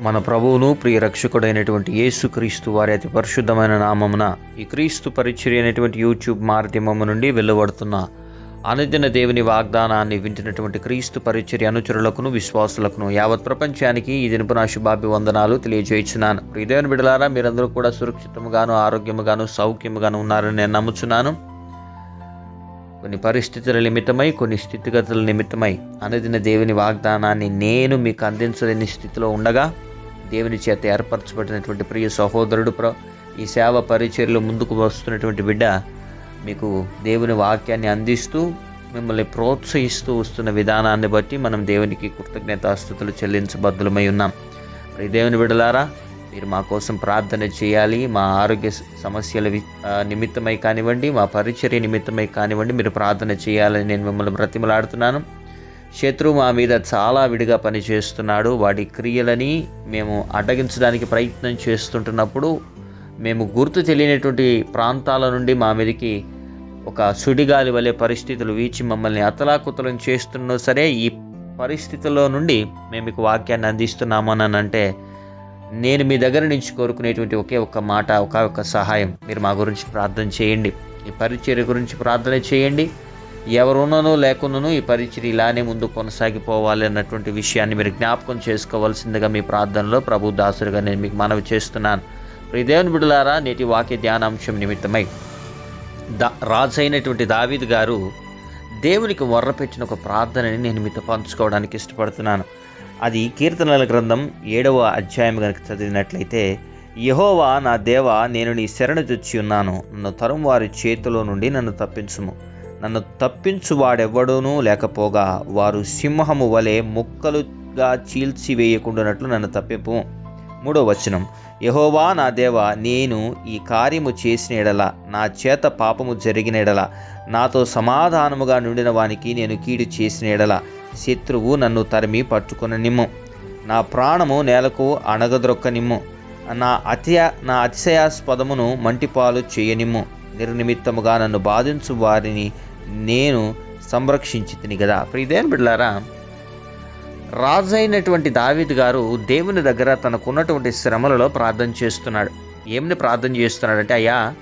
మన ప్రభువును ప్రియ రక్షకుడైనటువంటి యేసుక్రీస్తు వారి అతి పరిశుద్ధమైన నామమున ఈ క్రీస్తు పరిచర్య అనేటువంటి యూట్యూబ్ మాధ్యమము నుండి వెలువడుతున్న అనుదిన దేవుని వాగ్దానాన్ని వింటున్నటువంటి క్రీస్తు పరిచర్య అనుచరులకును విశ్వాసులకును యావత్ ప్రపంచానికి ఈ దినపు నా శుభాభివందనాలు తెలియజేయించున్నాను. ప్రియదేవుని బిడలారా మీరందరూ కూడా సురక్షితముగాను ఆరోగ్యముగాను సౌఖ్యముగాను ఉన్నారని నేను నమ్ముచున్నాను. కొన్ని పరిస్థితుల నిమిత్తమై కొన్ని స్థితిగతుల నిమిత్తమై అనుదిన దేవుని వాగ్దానాన్ని నేను మీకు అందించలేని స్థితిలో ఉండగా దేవుని చేత ఏర్పరచబడినటువంటి ప్రియ సహోదరుడు ప్ర ఈ సేవ పరిచర్యలో ముందుకు వస్తున్నటువంటి బిడ్డ మీకు దేవుని వాక్యాన్ని అందిస్తూ మిమ్మల్ని ప్రోత్సహిస్తూ వస్తున్న విధానాన్ని బట్టి మనం దేవునికి కృతజ్ఞతాస్థుతులు చెల్లించబద్దులమై ఉన్నాం. మరి దేవుని బిడ్డలారా మీరు మా కోసం ప్రార్థన చేయాలి మా ఆరోగ్య సమస్యల నిమిత్తమై కానివ్వండి మా పరిచర్య నిమిత్తమై కానివ్వండి మీరు ప్రార్థన చేయాలని నేను మిమ్మల్ని బ్రతిమలాడుతున్నాను. శత్రువు మా మీద చాలా విడిగా పనిచేస్తున్నాడు. వాడి క్రియలని మేము అడ్డగించడానికి ప్రయత్నం చేస్తుంటున్నప్పుడు మేము గుర్తు తెలియనటువంటి ప్రాంతాల నుండి మా మీదకి ఒక సుడిగాలి వలె పరిస్థితులు వీచి మమ్మల్ని అతలాకుతలం చేస్తున్నా సరే ఈ పరిస్థితుల్లో నుండి మేము మీకు వాక్యాన్ని అందిస్తున్నామని అంటే నేను మీ దగ్గర నుంచి కోరుకునేటువంటి ఒకే ఒక్క మాట ఒక ఒక్క సహాయం. మీరు మా గురించి ప్రార్థన చేయండి. ఈ పరిచర్య గురించి ప్రార్థన చేయండి. ఎవరున్నను లేకున్నను ఈ పరిచయం ఇలానే ముందు కొనసాగిపోవాలి అన్నటువంటి విషయాన్ని మీరు జ్ఞాపకం చేసుకోవాల్సిందిగా మీ ప్రార్థనలో ప్రభు దాసుడిగా నేను మీకు మనవి చేస్తున్నాను. ప్రియ దేవుని బిడ్డలారా నేటి వాక్య ధ్యానాంశం నిమిత్తమై దా రాజైనటువంటి దావీద్ గారు దేవునికి వర్రపెట్టిన ఒక ప్రార్థనని నేను మీతో పంచుకోవడానికి ఇష్టపడుతున్నాను. అది కీర్తనల గ్రంథం ఏడవ అధ్యాయం కనుక చదివినట్లయితే యహోవా నా దేవ నేను నీ శరణ చొచ్చి ఉన్నాను. నన్ను తరం వారి చేతిలో నుండి నన్ను తప్పించుము. నన్ను తప్పించువాడెవ్వడూనూ లేకపోగా వారు సింహము వలె ముక్కలుగా చీల్చివేయకుండానట్లు నన్ను తప్పింపు. మూడో వచనం. యహోవా నా దేవ నేను ఈ కార్యము చేసిన ఎడల నా చేత పాపము జరిగిన ఎడల నాతో సమాధానముగా నుండిన వానికి నేను కీడు చేసిన ఎడల శత్రువు నన్ను తరిమి పట్టుకున్న నిమ్ము నా ప్రాణము నేలకు అణగద్రొక్క నిమ్ము నా అతియ నా అతిశయాస్పదమును మంటిపాలు చేయనిమ్ము. నిర్నిమిత్తముగా నన్ను బాధించు వారిని నేను సంరక్షించి తిని కదా ప్రియదేని బిడ్లారా రాజైనటువంటి దావిద్ గారు దేవుని దగ్గర తనకున్నటువంటి శ్రమలలో ప్రార్థన చేస్తున్నాడు. ఏమని ప్రార్థన చేస్తున్నాడంటే అయ్యా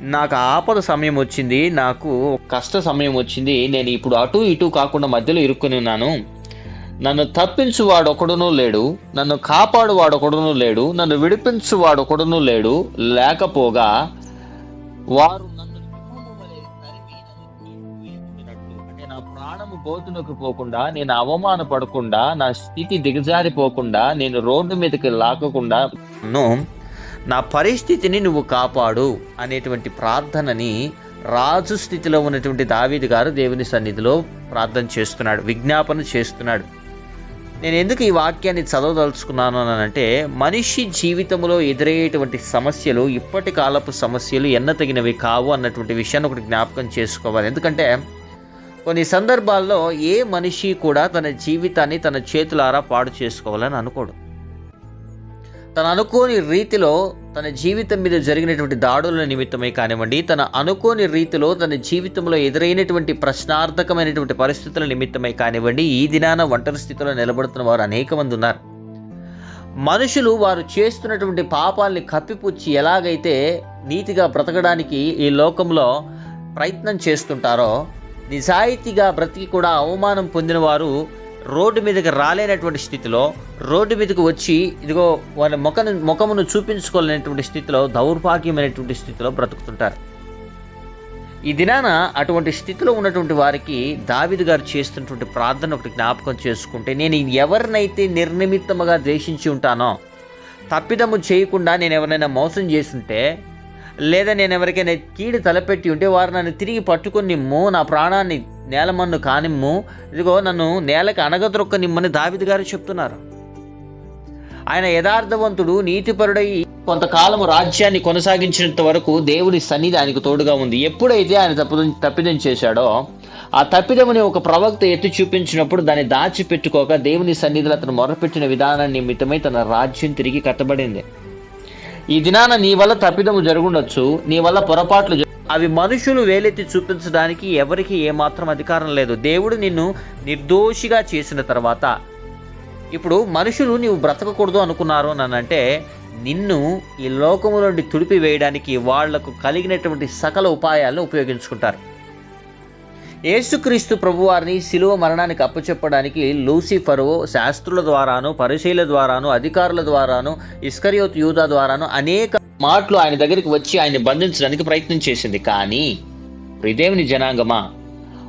నాకు ఆపద సమయం వచ్చింది నాకు కష్ట సమయం వచ్చింది నేను ఇప్పుడు అటు ఇటు కాకుండా మధ్యలో ఇరుక్కుని ఉన్నాను. నన్ను తప్పించు వాడొకడునూ లేడు నన్ను కాపాడు వాడొకడునూ లేడు నన్ను విడిపించు వాడొకడునూ లేడు లేకపోగా వారు నన్ను అంటే నా ప్రాణము గోతునకు పోకుండా నేను అవమాన పడకుండా నా స్థితి దిగజారిపోకుండా నేను రోడ్డు మీదకి లాగకుండా నా పరిస్థితిని నువ్వు కాపాడు అనేటువంటి ప్రార్థనని రాజు స్థితిలో ఉన్నటువంటి దావీదు గారు దేవుని సన్నిధిలో ప్రార్థన చేస్తున్నాడు విజ్ఞాపన చేస్తున్నాడు. నేను ఎందుకు ఈ వాక్యాన్ని చదవదలుచుకున్నాను అని అంటే మనిషి జీవితంలో ఎదురయ్యేటువంటి సమస్యలు ఇప్పటి కాలపు సమస్యలు ఎన్నతగినవి కావు అన్నటువంటి విషయాన్ని ఒకటి జ్ఞాపకం చేసుకోవాలి. ఎందుకంటే కొన్ని సందర్భాల్లో ఏ మనిషి కూడా తన జీవితాన్ని తన చేతులారా పాడు చేసుకోవాలని అనుకోడు. తన అనుకోని రీతిలో తన జీవితం మీద జరిగినటువంటి దాడుల నిమిత్తమే కానివ్వండి తన అనుకోని రీతిలో తన జీవితంలో ఎదురైనటువంటి ప్రశ్నార్థకమైనటువంటి పరిస్థితుల నిమిత్తమే కానివ్వండి ఈ దినాన ఒంటరి స్థితిలో నిలబడుతున్న వారు అనేక మంది ఉన్నారు. మనుషులు వారు చేస్తున్నటువంటి పాపాల్ని కప్పిపుచ్చి ఎలాగైతే నీతిగా బ్రతకడానికి ఈ లోకంలో ప్రయత్నం చేస్తుంటారో నిజాయితీగా బ్రతికి కూడా అవమానం పొందిన వారు రోడ్డు మీదకి రాలేనటువంటి స్థితిలో రోడ్డు మీదకి వచ్చి ఇదిగో వాళ్ళ ముఖను ముఖమును చూపించుకోలేనటువంటి స్థితిలో దౌర్భాగ్యమైనటువంటి స్థితిలో బ్రతుకుతుంటారు. ఈ దినాన అటువంటి స్థితిలో ఉన్నటువంటి వారికి దావిదు గారు చేస్తున్నటువంటి ప్రార్థన ఒకటి జ్ఞాపకం చేసుకుంటే నేను ఎవరినైతే నిర్నిమిత్తముగా ద్వేషించి ఉంటానో తప్పిదము చేయకుండా నేను ఎవరైనా మోసం చేస్తుంటే లేదా నేను ఎవరికైనా కీడు తలపెట్టి ఉంటే వారు నన్ను తిరిగి పట్టుకొని నా ప్రాణాన్ని నేలమన్ను కానిమ్ము. ఇదిగో నన్ను నేలకు అనగదొక్క నిమ్మని దావిది గారు చెప్తున్నారు. ఆయన యథార్థవంతుడు నీతిపరుడై కొంతకాలము రాజ్యాన్ని కొనసాగించినంత వరకు దేవుని సన్నిధి ఆయనకు తోడుగా ఉంది. ఎప్పుడైతే ఆయన తప్పిదం తప్పిదం చేశాడో ఆ తప్పిదముని ఒక ప్రవక్త ఎత్తి చూపించినప్పుడు దాన్ని దాచిపెట్టుకోక దేవుని సన్నిధిలో అతను మొరపెట్టిన విధానాన్ని నిమిత్తమై తన రాజ్యం తిరిగి కట్టబడింది. ఈ దినాన నీ వల్ల తప్పిదము జరుగుండొచ్చు నీ వల్ల పొరపాట్లు అవి మనుషులు వేలెత్తి చూపించడానికి ఎవరికి ఏమాత్రం అధికారం లేదు. దేవుడు నిన్ను నిర్దోషిగా చేసిన తర్వాత ఇప్పుడు మనుషులు నీవు బ్రతకకూడదు అనుకున్నారు అని అంటే నిన్ను ఈ లోకము నుండి తుడిపి వేయడానికి వాళ్ళకు కలిగినటువంటి సకల ఉపాయాలను ఉపయోగించుకుంటారు. యేసుక్రీస్తు ప్రభువారిని శిలువ మరణానికి అప్పచెప్పడానికి లూసిఫరు శాస్త్రుల ద్వారాను పరిశీల ద్వారాను అధికారుల ద్వారాను ఇస్కరియోత్ యూదా ద్వారాను అనేక మాటలు ఆయన దగ్గరికి వచ్చి ఆయన్ని బంధించడానికి ప్రయత్నం చేసింది. కానీ ప్రిదేవుని జనాంగమా?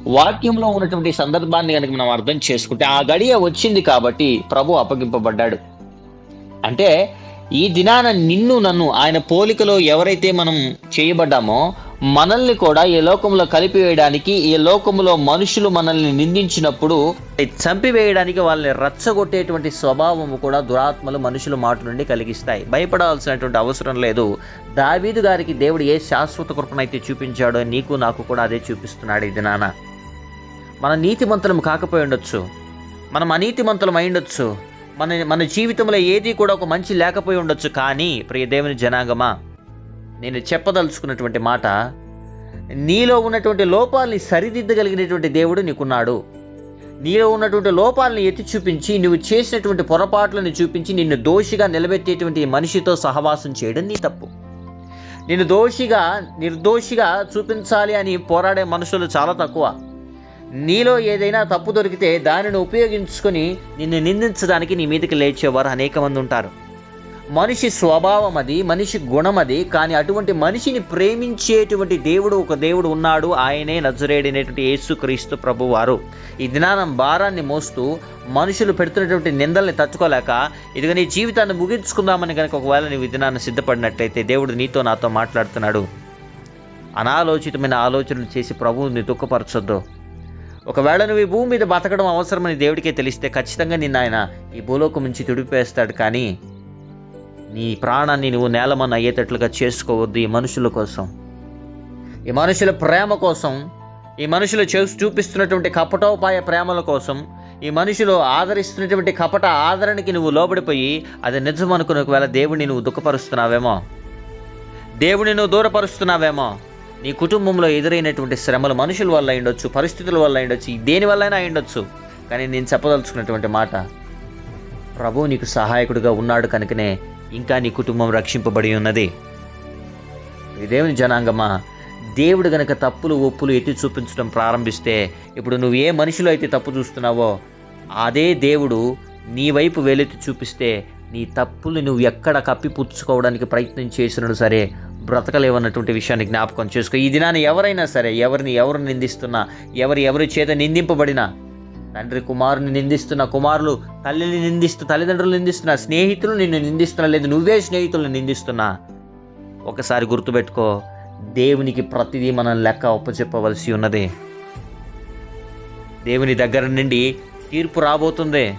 వాక్యంలో ఉన్నటువంటి సందర్భాన్ని కనుక మనం అర్థం చేసుకుంటే ఆ గడియ వచ్చింది కాబట్టి ప్రభు అప్పగింపబడ్డాడు. అంటే ఈ దినాన నిన్ను నన్ను ఆయన పోలికలో ఎవరైతే మనం చేయబడ్డామో మనల్ని కూడా ఈ లోకంలో కలిపివేయడానికి ఈ లోకంలో మనుషులు మనల్ని నిందించినప్పుడు చంపివేయడానికి వాళ్ళని రచ్చగొట్టేటువంటి స్వభావము కూడా దురాత్మలు మనుషుల మాట నుండి కలిగిస్తాయి. భయపడాల్సినటువంటి అవసరం లేదు. దావీదు గారికి దేవుడు ఏ శాశ్వత కృపనైతే చూపించాడో నీకు నాకు కూడా అదే చూపిస్తున్నాడు ఇది నాన్న. మన నీతిమంతులం కాకపోయి ఉండొచ్చు. మనం అనీతిమంతులం అయి ఉండొచ్చు. మన మన జీవితంలో ఏది కూడా ఒక మంచి లేకపోయి ఉండొచ్చు. కానీ ప్రియ దేవుని జనాగమా నేను చెప్పదలుచుకున్నటువంటి మాట నీలో ఉన్నటువంటి లోపాలని సరిదిద్దగలిగినటువంటి దేవుడు నీకున్నాడు. నీలో ఉన్నటువంటి లోపాలను ఎత్తి చూపించి నువ్వు చేసినటువంటి పొరపాట్లను చూపించి నిన్ను దోషిగా నిలబెట్టేటువంటి మనిషితో సహవాసం చేయడం నీ తప్పు. నిన్ను దోషిగా నిర్దోషిగా చూపించాలి అని పోరాడే మనుషులు చాలా తక్కువ. నీలో ఏదైనా తప్పు దొరికితే దానిని ఉపయోగించుకొని నిన్ను నిందించడానికి నీ మీదకి లేచేవారు అనేక మంది ఉంటారు. మనిషి స్వభావం అది మనిషి గుణం అది కానీ అటువంటి మనిషిని ప్రేమించేటువంటి దేవుడు ఒక దేవుడు ఉన్నాడు ఆయనే నజరేడినటువంటి యేసుక్రీస్తు ప్రభువారు ఈ దినానం భారాన్ని మోస్తూ మనుషులు పెడుతున్నటువంటి నిందల్ని తట్టుకోలేక ఇదిగో నీ జీవితాన్ని ముగించుకుందామని కనుక ఒకవేళ నీవు ఈ దినాన్ని సిద్ధపడినట్లయితే దేవుడు నీతో నాతో మాట్లాడుతున్నాడు. అనాలోచితమైన ఆలోచనలు చేసి ప్రభువుని దుఃఖపరచొద్దు. ఒకవేళ నువ్వు ఈ భూమి మీద బతకడం అవసరమని దేవుడికే తెలిస్తే ఖచ్చితంగా నిన్న ఆయన ఈ భూలోకం నుంచి తుడిపేస్తాడు. కానీ నీ ప్రాణాన్ని నువ్వు నేలమన్న అయ్యేటట్లుగా చేసుకోవద్దు ఈ మనుషుల కోసం. ఈ మనుషుల ప్రేమ కోసం ఈ మనుషులు చేసి చూపిస్తున్నటువంటి కపటోపాయ ప్రేమల కోసం ఈ మనుషులు ఆదరిస్తున్నటువంటి కపట ఆదరణకి నువ్వు లోబడిపోయి అది నిజం అనుకుని ఒకవేళ దేవుడిని నువ్వు దుఃఖపరుస్తున్నావేమో? దేవుడిని నువ్వు దూరపరుస్తున్నావేమో? నీ కుటుంబంలో ఎదురైనటువంటి శ్రమలు మనుషుల వల్ల అయిండొచ్చు పరిస్థితుల వల్ల అయిండొచ్చు దేని వల్లైనా అయిండొచ్చు కానీ నేను చెప్పదలుచుకున్నటువంటి మాట ప్రభు నీకు సహాయకుడిగా ఉన్నాడు కనుకనే ఇంకా నీ కుటుంబం రక్షింపబడి ఉన్నది. ఇదేమి దేవుని జనాంగమా దేవుడు గనక తప్పులు ఒప్పులు ఎత్తి చూపించడం ప్రారంభిస్తే ఇప్పుడు నువ్వు ఏ మనిషిలో అయితే తప్పు చూస్తున్నావో అదే దేవుడు నీ వైపు వేలెత్తి చూపిస్తే నీ తప్పులు నువ్వు ఎక్కడ కప్పిపుచ్చుకోవడానికి ప్రయత్నం చేసినను సరే బ్రతకలేవన్నటువంటి విషయాన్ని జ్ఞాపకం చేసుకో. ఈ దినాన్ని ఎవరైనా సరే ఎవరిని ఎవరు నిందిస్తున్నా ఎవరి ఎవరి చేత నిందింపబడినా తండ్రి కుమారుని నిందిస్తున్న కుమారులు తల్లిని నిందిస్తూ తల్లిదండ్రులు నిందిస్తున్నా స్నేహితులు నిన్ను నిందిస్తున్నా లేదు నువ్వే స్నేహితులను నిందిస్తున్నా. ఒకసారి గుర్తుపెట్టుకో దేవునికి ప్రతిదీ మనం లెక్క ఒప్పచెప్పవలసి ఉన్నది. దేవుని దగ్గర నుండి తీర్పు రాబోతుంది.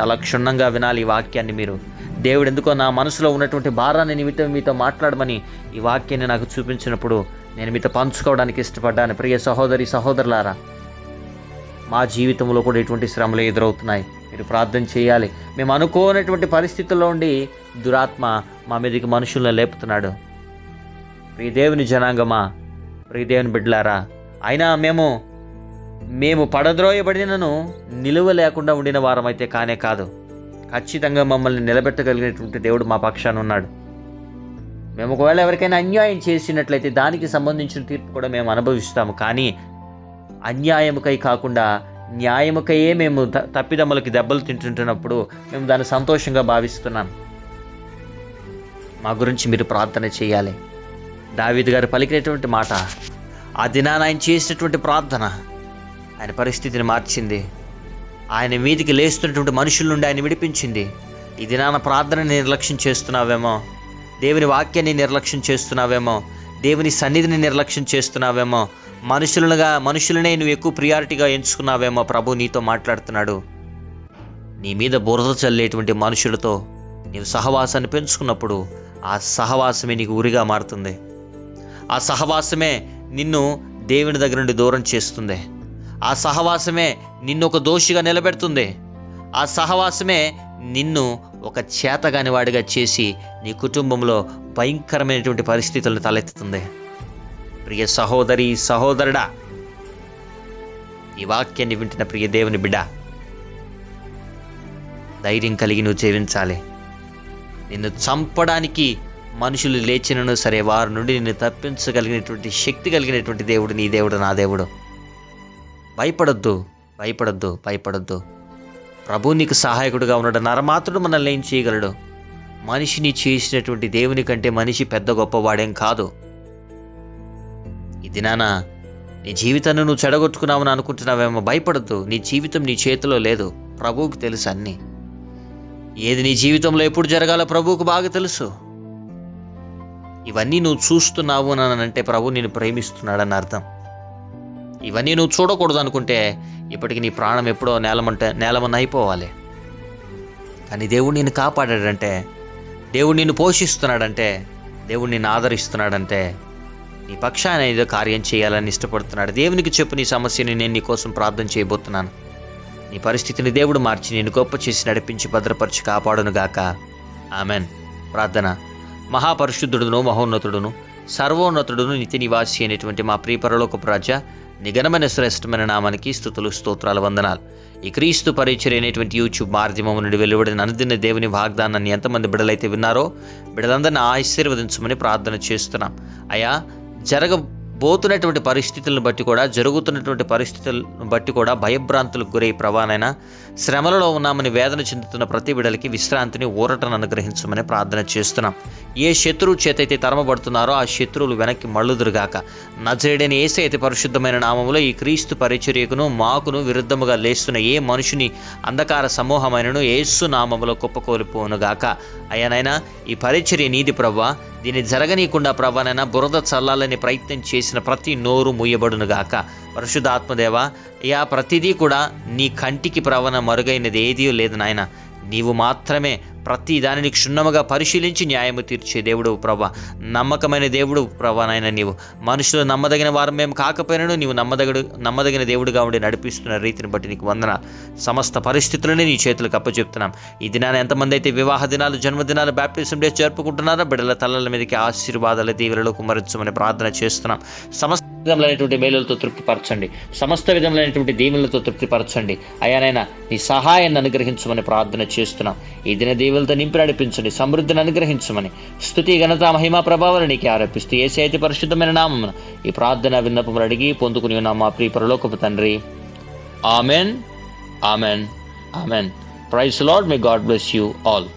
చాలా క్షుణ్ణంగా వినాలి ఈ వాక్యాన్ని మీరు. దేవుడు ఎందుకో నా మనసులో ఉన్నటువంటి భారాన్ని నిమిత్తం మీతో మాట్లాడమని ఈ వాక్యాన్ని నాకు చూపించినప్పుడు నేను మీతో పంచుకోవడానికి ఇష్టపడ్డాను. ప్రియ సహోదరి సహోదరులారా మా జీవితంలో కూడా ఎటువంటి శ్రమలు ఎదురవుతున్నాయి. మీరు ప్రార్థన చేయాలి. మేము అనుకోనటువంటి పరిస్థితుల్లో ఉండి దురాత్మ మా మీదకి మనుషులను లేపుతున్నాడు. ప్రియదేవుని జనాంగమా ప్రియదేవుని బిడ్డలారా అయినా మేము మేము పడద్రోయబడినను నిలువ లేకుండా ఉండిన వారమైతే కానే కాదు. ఖచ్చితంగా మమ్మల్ని నిలబెట్టగలిగినటువంటి దేవుడు మా పక్షాన ఉన్నాడు. మేము ఒకవేళ ఎవరికైనా అన్యాయం చేసినట్లయితే దానికి సంబంధించిన తీర్పు కూడా మేము అనుభవిస్తాము. కానీ అన్యాయముకై కాకుండా న్యాయముకయే మేము త- తప్పిదమ్ములకి దెబ్బలు తింటుంటున్నప్పుడు మేము దాన్ని సంతోషంగా భావిస్తున్నాం. మా గురించి మీరు ప్రార్థన చేయాలి. దావీదు గారు పలికినటువంటి మాట ఆ దినాన ఆయన చేసినటువంటి ప్రార్థన ఆయన పరిస్థితిని మార్చింది. ఆయన మీదికి లేస్తున్నటువంటి మనుషుల నుండి ఆయన విడిపించింది. ఈ దినాన ప్రార్థనని నిర్లక్ష్యం చేస్తున్నావేమో దేవుని వాక్యాన్ని నిర్లక్ష్యం చేస్తున్నావేమో దేవుని సన్నిధిని నిర్లక్ష్యం చేస్తున్నావేమో మనుషులుగా మనుషులనే నువ్వు ఎక్కువ ప్రియారిటీగా ఎంచుకున్నావేమో ప్రభు నీతో మాట్లాడుతున్నాడు. నీ మీద బురద చల్లేటువంటి మనుషులతో నీవు సహవాసాన్ని పెంచుకున్నప్పుడు ఆ సహవాసమే నీకు ఉరిగా మారుతుంది. ఆ సహవాసమే నిన్ను దేవుని దగ్గర నుండి దూరం చేస్తుంది. ఆ సహవాసమే నిన్ను ఒక దోషిగా నిలబెడుతుంది. ఆ సహవాసమే నిన్ను ఒక చేతగాని వాడిగా చేసి నీ కుటుంబంలో భయంకరమైనటువంటి పరిస్థితులను తలెత్తుతుంది. ప్రియ సహోదరి సహోదరుడా ఈ వాక్యాన్ని వింటున్న ప్రియ దేవుని బిడ్డ ధైర్యం కలిగి నువ్వు జీవించాలి. నిన్ను చంపడానికి మనుషులు లేచినను సరే వారి నుండి నిన్ను తప్పించగలిగినటువంటి శక్తి కలిగినటువంటి దేవుడు నీ దేవుడు నా దేవుడు. భయపడొద్దు భయపడొద్దు భయపడొద్దు. ప్రభు నీకు సహాయకుడుగా ఉన్నాడు నరమాత్రుడు మనల్ని ఏం చేయగలడు? మనిషిని చేసినటువంటి దేవుని కంటే మనిషి పెద్ద గొప్పవాడేం కాదు. ఇది నానా నీ జీవితాన్ని నువ్వు చెడగొట్టుకున్నావని అనుకుంటున్నావేమో భయపడద్దు. నీ జీవితం నీ చేతిలో లేదు. ప్రభువుకు తెలుసు అన్నీ. ఏది నీ జీవితంలో ఎప్పుడు జరగాలో ప్రభువుకు బాగా తెలుసు. ఇవన్నీ నువ్వు చూస్తున్నావు అని అంటే ప్రభు నేను ప్రేమిస్తున్నాడని అర్థం. ఇవన్నీ నువ్వు చూడకూడదు అనుకుంటే ఇప్పటికి నీ ప్రాణం ఎప్పుడో నేలమంటే నేలమన్న అయిపోవాలి. కానీ దేవుడు నిన్ను కాపాడాడంటే దేవుడు నిన్ను పోషిస్తున్నాడంటే దేవుడు నిన్ను ఆదరిస్తున్నాడంటే నీ పక్షాన ఏదో కార్యం చేయాలని ఇష్టపడుతున్నాడు. దేవునికి చెప్పు నీ సమస్యని నేను నీకోసం ప్రార్థన చేయబోతున్నాను. నీ పరిస్థితిని దేవుడు మార్చి నేను గొప్ప చేసి నడిపించి భద్రపరిచి కాపాడునుగాక ఆమెన్. ప్రార్థన. మహాపరిశుద్ధుడును మహోన్నతుడును సర్వోన్నతుడును నిత్య నివాసి అయినటువంటి మా ప్రియపరలోకపు రాజా నిఘనమైన శ్రేష్టమైన నామానికి స్థుతులు స్తోత్రాలు వందనాలు. ఈ క్రీస్తు పరిచర్ అయినటువంటి యూట్యూబ్ మాధ్యమం నుండి వెలువడిన అనుదిన దేవుని వాగ్దానాన్ని ఎంతమంది బిడలైతే విన్నారో బిడలందరినీ ఆశీర్వదించమని ప్రార్థన చేస్తున్నాం. అయా జరగబోతున్నటువంటి పరిస్థితులను బట్టి కూడా జరుగుతున్నటువంటి పరిస్థితులను బట్టి కూడా భయభ్రాంతులకు గురై ప్రవాణైన శ్రమలలో ఉన్నామని వేదన చెందుతున్న ప్రతి బిడలకి విశ్రాంతిని ఊరటను అనుగ్రహించమని ప్రార్థన చేస్తున్నాం. ఏ శత్రువు చేతైతే తరమబడుతున్నారో ఆ శత్రువులు వెనక్కి మళ్ళుదురుగాక. నజరేడని ఏసే అయితే పరిశుద్ధమైన నామములో ఈ క్రీస్తు పరిచర్యకును మాకును విరుద్ధముగా లేస్తున్న ఏ మనుషుని అంధకార సమూహమైనను ఏసు నామములో కుప్పకోలిపోనుగాక. అయ్యానైనా ఈ పరిచర్య నీది ప్రవ్వా. దీన్ని జరగనీయకుండా ప్రభానైనా బురద చల్లాలని ప్రయత్నం చేసిన ప్రతి నోరు ముయ్యబడునుగాక పరిశుద్ధాత్మదేవ అయ్యా ప్రతిదీ కూడా నీ కంటికి ప్రవణ మరుగైనది ఏదీ లేదు నాయన. నీవు మాత్రమే ప్రతి దానిని క్షుణ్ణముగా పరిశీలించి న్యాయము తీర్చే దేవుడు ప్రభా. నమ్మకమైన దేవుడు ప్రభా నాయన నీవు. మనుషులు నమ్మదగిన వారు మేము కాకపోయినను నీవు నమ్మదగడు నమ్మదగిన దేవుడుగా ఉండి నడిపిస్తున్న రీతిని బట్టి నీకు వందన. సమస్త పరిస్థితులని నీ చేతులకు అప్పచెప్తున్నాం. ఈ దినాన ఎంతమంది అయితే వివాహ దినాలు జన్మదినాలు బ్యాప్టిజం డే జరుపుకుంటున్నారో బిడ్డల తలల మీదకి ఆశీర్వాదాల దీవులలో కుమరించమని ప్రార్థన చేస్తున్నాం. సమస్త విధములైనటువంటి మేలులతో తృప్తిపరచండి. సమస్త విధములైనటువంటి దీవులతో తృప్తిపరచండి. అయానైనా నీ సహాయాన్ని అనుగ్రహించమని ప్రార్థన చేస్తున్నాం. ఈ దిన దీవులతో నింపి నడిపించండి సమృద్ధిని అనుగ్రహించమని. స్థుతి ఘనత మహిమా ప్రభావాలు నీకు ఆరోపిస్తూ ఏ అయితే పరిశుద్ధమైన నామమున ఈ ప్రార్థన విన్నపములు అడిగి పొందుకుని ఉన్న మా ప్రియ పరలోకపు తండ్రి. Amen. Amen. Amen. Praise Lord may God bless you all